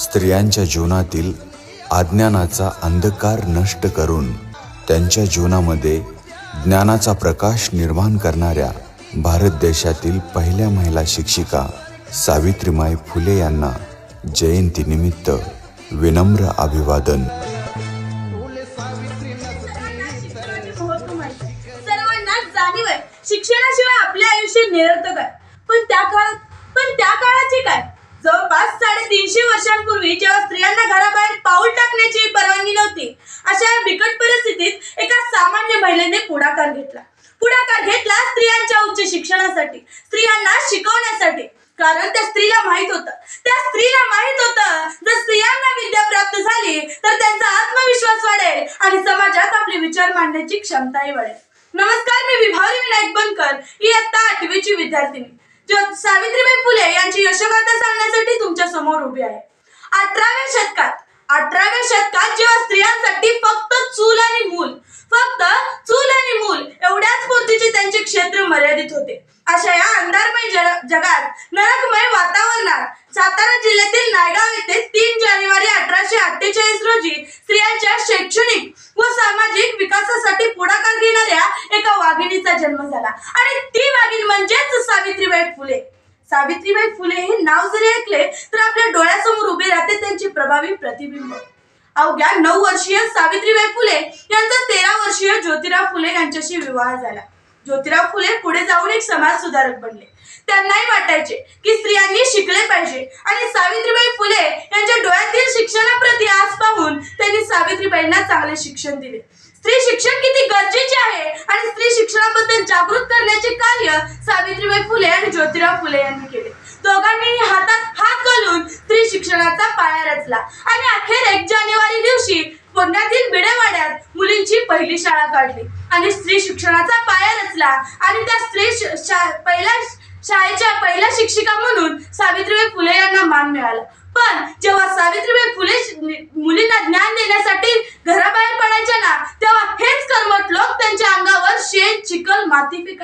स्त्रियांच्या जीवनातील अज्ञानाचा अंधकार नष्ट करून त्यांच्या जीवनामध्ये ज्ञानाचा प्रकाश निर्माण करणाऱ्या भारत देशातील पहिल्या महिला शिक्षिका सावित्रीमाई फुले यांना जयंतीनिमित्त विनम्र अभिवादन. शिक्षणाशिवाय आपले आयुष्य निरर्थक आहे. पण त्या काळात पण त्या काळाची काय? जवळपास साडेतीनशे वर्षांपूर्वी जेव्हा स्त्रियांना घराबाहेर पाऊल टाकण्याची परवानगी नव्हती अशा या बिकट परिस्थितीत एका सामान्य महिलेने पुढाकार घेतला. पुढाकार घेतला स्त्रियांच्या उच्च शिक्षणासाठी स्त्रियांना शिकवण्यासाठी. कारण त्या स्त्रीला माहीत होतं. त्या स्त्रीला माहीत होतं जर स्त्रियांना विद्या प्राप्त झाली तर त्यांचा आत्मविश्वास वाढेल आणि समाजात आपले विचार मांडण्याची क्षमताही वाढेल. नमस्कार मी विभावरी विनायक बनकर आता आठवीची विद्यार्थिनी. सावित्रीबाई फुले यांची यशोगाथा सांगण्यासाठी तुमच्यासमोर उभी आहे. अठराव्या शतकात अठराव्या शतकात जेव्हा स्त्रियांसाठी फक्त चूल आणि मूल फक्त चूल आणि मूल एवढ्याच पुरतीचे त्यांचे क्षेत्र मर्यादित होते. अशा या अंधारमय जग- जगात नरकमय वातावरणात सातारा जिल्ह्यातील नायगाव येथे तीन जानेवारी अठराशे अठ्ठेचाळीस रोजी स्त्रियांच्या शैक्षणिक व सामाजिक विकासासाठी पुढाकार घेणाऱ्या एका वाघिणीचा जन्म झाला. आणि ती वाघिणी म्हणजेच सावित्रीबाई फुले. सावित्रीबाई फुले हे नाव जरी ऐकले तर आपल्या डोळ्यासमोर उभे राहते त्यांचे प्रभावी प्रतिबिंब. अवघ्या नऊ वर्षीय सावित्रीबाई फुले यांचा तेरा वर्षीय ज्योतिराव फुले यांच्याशी विवाह झाला. ज्योतिराव फुले पुढे जाऊन एक समाज सुधारक बनले. त्यांनाही वाटायचे की स्त्रियांनी शिकले पाहिजे आणि सावित्रीबाई फुले यांच्या डोळ्यातील शिक्षणाप्रती आस पाहून त्यांनी सावित्रीबाईंना चांगले शिक्षण दिले. स्त्री शिक्षण किती गरजेचे आहे? आणि स्त्री शिक्षणाबद्दल जागृत करण्याचे कार्य सावित्रीबाई फुले आणि ज्योतिराव फुले यांनी केले. दोघांनी हातात हात घालून स्त्री शिक्षणाचा पाया रचला. आणि अखेर एक जानेवारी दिवशी पुण्यातील बिडेवाड्यात मुलींची पहिली शाळा काढली. आणि स्त्री शिक्षणाचा पाया रचला आणि त्या स्त्री पहिल्या शाळेच्या पहिल्या शिक्षिका म्हणून सावित्रीबाई फुले यांना मान मिळाला. पण जेव्हा सावित्रीबाई फुले मुलींना ज्ञान देण्यासाठी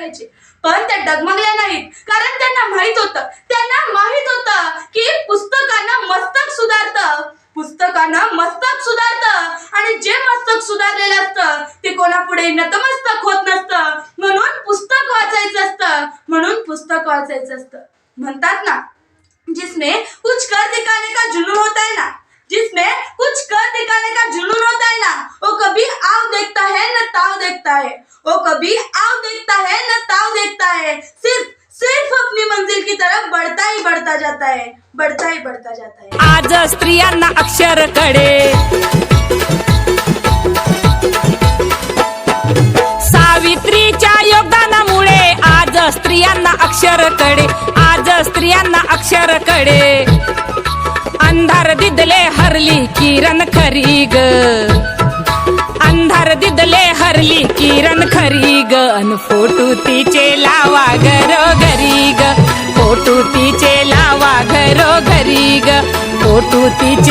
करायचे. पण त्या डगमगल्या नाहीत. कारण त्यांना माहीत होतं. त्यांना माहीत होतं की पुस्तकानं मस्तक सुधारतं. पुस्तकानं मस्तक सुधारतं. आणि जे मस्तक सुधारलेलं असतं ते कोणापुढे नतमस्तक होत नसतं. म्हणून पुस्तक वाचायचं असतं. म्हणून पुस्तक वाचायचं असतं. म्हणतात ना जिसने कुछ कर दिखाने का जुनून होता है ना जिसमें कुछ कर दिखाने का जुनून होता है ना वो कभी आव देखता है न ताव देखता है वो कभी आव देखता है न ताव देखता है। सिर्फ सिर्फ अपनी मंजिल की तरफ बढ़ता ही बढ़ता जाता है बढ़ता ही बढ़ता जाता है। आज स्त्रियांना अक्षरकडे सावित्रीच्या योगदानामुळे आज स्त्रियांना अक्षरकडे आज स्त्रियांना अक्षरकडे अंधार दिदले हरली किरण खरी ग। अंधार हरली किरण खरी ग. अन फोटू तिचे लावा घरो घरी ग. फोटू तिचे लावा घरो घरी ग. फोटू तिचे